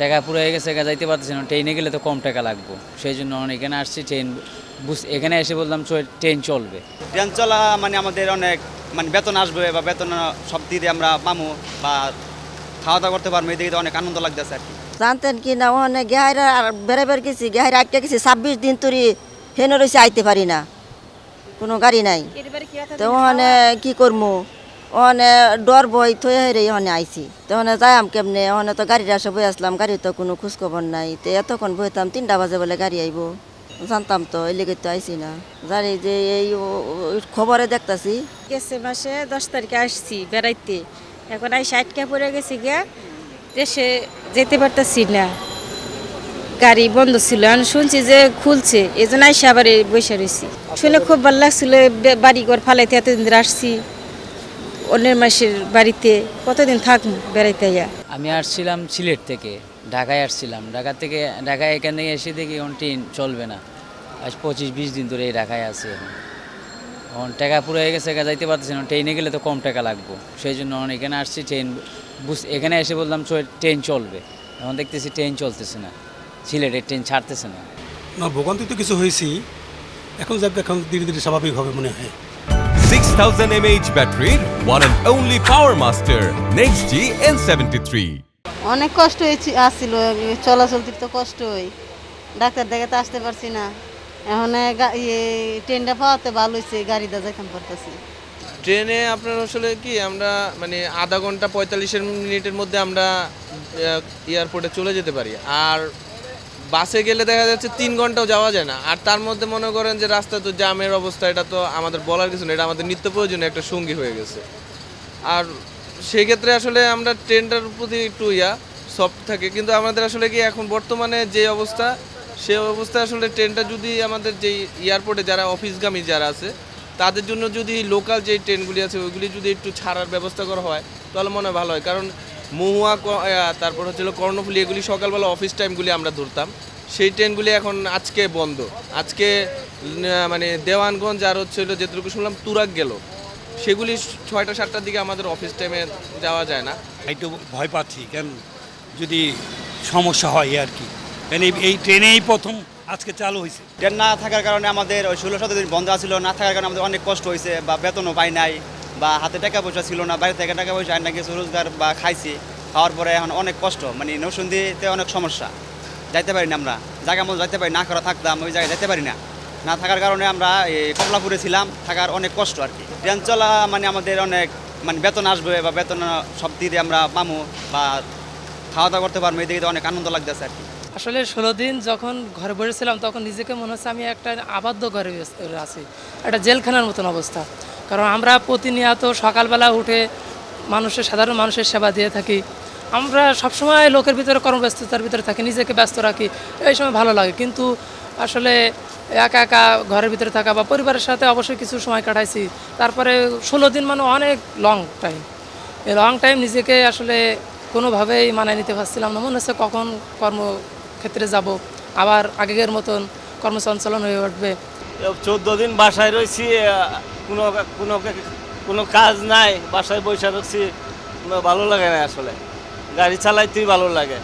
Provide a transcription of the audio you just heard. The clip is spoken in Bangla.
টাকা পুরো হয়ে গেছে যাইতে পারতেছি না ট্রেনে গেলে তো কম টাকা লাগবো। সেই জন্য অনেক এখানে আসছি ট্রেন বুঝ এখানে এসে বললাম ট্রেন চলবে। ট্রেন চলা মানে আমাদের অনেক মানে বেতন আসবে বা বেতন সব দিকে আমরা পামু বা খাওয়া দাওয়া করতে পারব এদিকে অনেক আনন্দ লাগতেছে আর কি। জানতেন কি না ওখানে গেহাইরা বেড়ে বেড়ে গেছি গেহাইরা আটকে গেছি ছাব্বিশ দিন তুরি হেনে রয়েছে আইতে পারি না। কোনো গাড়ি নাই। তো ওখানে কি করব ওখানে ডর বই থই হেরে ওখানে আইছি। তো ওখানে যাইম কেমনে? ওখানে তো গাড়ির আসে বই আসলাম গাড়ি তো কোনো খোঁজখবর নাই। তো এতক্ষণ বইতাম, তিনটা বাজে বলে গাড়ি আইব। জানতাম তো, এই লেগে তো আইছি না। গাড়ি যে এই খবরে দেখতাছি। গেছে মাসে দশ তারিখে আসছি বেড়াইতে। এখন আই ষাটকা পড়ে গেছি গিয়া, দেশে যেতে পারতেছি না। গাড়ি বন্ধ ছিল আমি শুনছি যে খুলছে, এই জন্য আইসা আবার বসে রয়েছি শুনে খুব ভালো লাগছিল বাড়ি ঘর ফালাইতে এতদিন আসছি। অন্যের মাসের বাড়িতে কতদিন থাকব বেড়াইতে ইয়া আমি আসছিলাম সিলেট থেকে ঢাকায় আসছিলাম। ঢাকা থেকে ঢাকায় এখানে এসে দেখি এখন ট্রেন চলবে না। আজ পঁচিশ বিশ দিন ধরে এই ঢাকায় আছে এখন। এখন টাকা পুরো হয়ে গেছে যাইতে পারতেছি না। ট্রেনে গেলে তো কম টাকা লাগবে। সেই জন্য এখানে আসছি ট্রেন বুঝ এখানে এসে বললাম ট্রেন চলবে। এখন দেখতেছি ট্রেন চলতেছে না। সিলেটের ট্রেন ছাড়তেছে না। না ভোগান্তি তো কিছু হয়েছি। এখন যাক এখন ধীরে ধীরে স্বাভাবিক হবে মনে হয়। 6000 mAh battery, one and only Power Master, Next G N73. অনেক কষ্ট হয়েছে আসছিল চলাচল তো কষ্ট হয় ডাক্তার দেখাতে আসতে পারছি না। এখন ইয়ে ট্রেনটা পাওয়াতে ভালো হয়েছে গাড়িতে যাইতাম পারতেছি। ট্রেনে আপনার আসলে কি আমরা মানে আধা ঘণ্টা পঁয়তাল্লিশের মিনিটের মধ্যে আমরা এয়ারপোর্টে চলে যেতে পারি। আর বাসে গেলে দেখা যাচ্ছে তিন ঘন্টাও যাওয়া যায় না। আর তার মধ্যে মনে করেন যে রাস্তা তো জ্যামের অবস্থা, এটা তো আমাদের বলার কিছু না এটা আমাদের নিত্য প্রয়োজনীয় একটা সঙ্গী হয়ে গেছে। আর সেক্ষেত্রে আসলে আমরা ট্রেনটার প্রতি একটু ইয়া সফট থাকে। কিন্তু আমাদের আসলে কি এখন বর্তমানে যে অবস্থা, সে অবস্থায় আসলে ট্রেনটা যদি আমাদের যেই এয়ারপোর্টে যারা অফিসগামী যারা আছে, তাদের জন্য যদি লোকাল যে ট্রেনগুলি আছে, ওইগুলি যদি একটু ছাড়ার ব্যবস্থা করা হয়, তাহলে মনে হয় ভালো হয়। কারণ মহুয়া তারপর হচ্ছে হলো কর্ণফুলি এগুলি সকালবেলা অফিস টাইমগুলি আমরা ধরতাম। সেই ট্রেনগুলি এখন আজকে বন্ধ। আজকে মানে দেওয়ানগঞ্জ আর হচ্ছে হলো যেটুকু শুনলাম তুরাক গেল। সেগুলি ছয়টা সাতটার দিকে আমাদের অফিস টাইমে যাওয়া যায় না। একটু ভয় পাচ্ছি কেন? যদি সমস্যা হয় আর কি। কেন এই- ট্রেনেই প্রথম আজকে চালু হয়েছে ট্রেন না থাকার কারণে আমাদের ওই ষোলো সতেরো দিন বন্ধ ছিল না থাকার কারণে আমাদের অনেক কষ্ট হয়েছে বা বেতনও পাই নাই। বা হাতে টাকা পয়সা ছিল না, বাইরে থেকে টাকা পয়সা না কিছু রোজগার বা খাইছি, খাওয়ার পরে এখন অনেক কষ্ট মানে নৌসন্দিতে অনেক সমস্যা। যাইতে পারি না আমরা, জায়গা মতো যাইতে পারি না করা থাকতাম, ওই জায়গায় যাইতে পারি না। না থাকার কারণে আমরা এই কমলাপুরে ছিলাম, থাকার অনেক কষ্ট আর কি ট্রেন চলা মানে আমাদের অনেক মানে বেতন আসবে বা বেতন সব দিয়ে আমরা পামু বা খাওয়া দাওয়া করতে পারব, এদিকে অনেক আনন্দ লাগতেছে আর কি আসলে ষোলো দিন যখন ঘরে বসেছিলাম, তখন নিজেকে মনে হচ্ছে আমি একটা আবদ্ধ ঘরে আছি, একটা জেলখানার মতন অবস্থা। কারণ আমরা প্রতিনিয়ত সকালবেলা উঠে মানুষের, সাধারণ মানুষের সেবা দিয়ে থাকি। আমরা সবসময় লোকের ভিতরে কর্মব্যস্ততার ভিতরে থাকি, নিজেকে ব্যস্ত রাখি, এই সময় ভালো লাগে। কিন্তু আসলে একা একা ঘরের ভিতরে থাকা বা পরিবারের সাথে অবশ্যই কিছু সময় কাটাইছি, তারপরে ষোলো দিন মানে অনেক লং টাইম এই লং টাইম নিজেকে আসলে কোনোভাবেই মানায় নিতে পারছিলাম না। মনে হচ্ছে কখন কর্মক্ষেত্রে যাব, আবার আগের মতন কর্মসঞ্চালন হয়ে উঠবে। চোদ্দ দিন বাসায় রয়েছি কোনো কোনো কোনো কাজ নাই, বাসায় বসে রাখছি ভালো লাগে না আসলে। গাড়ি চালাইতেই ভালো লাগে।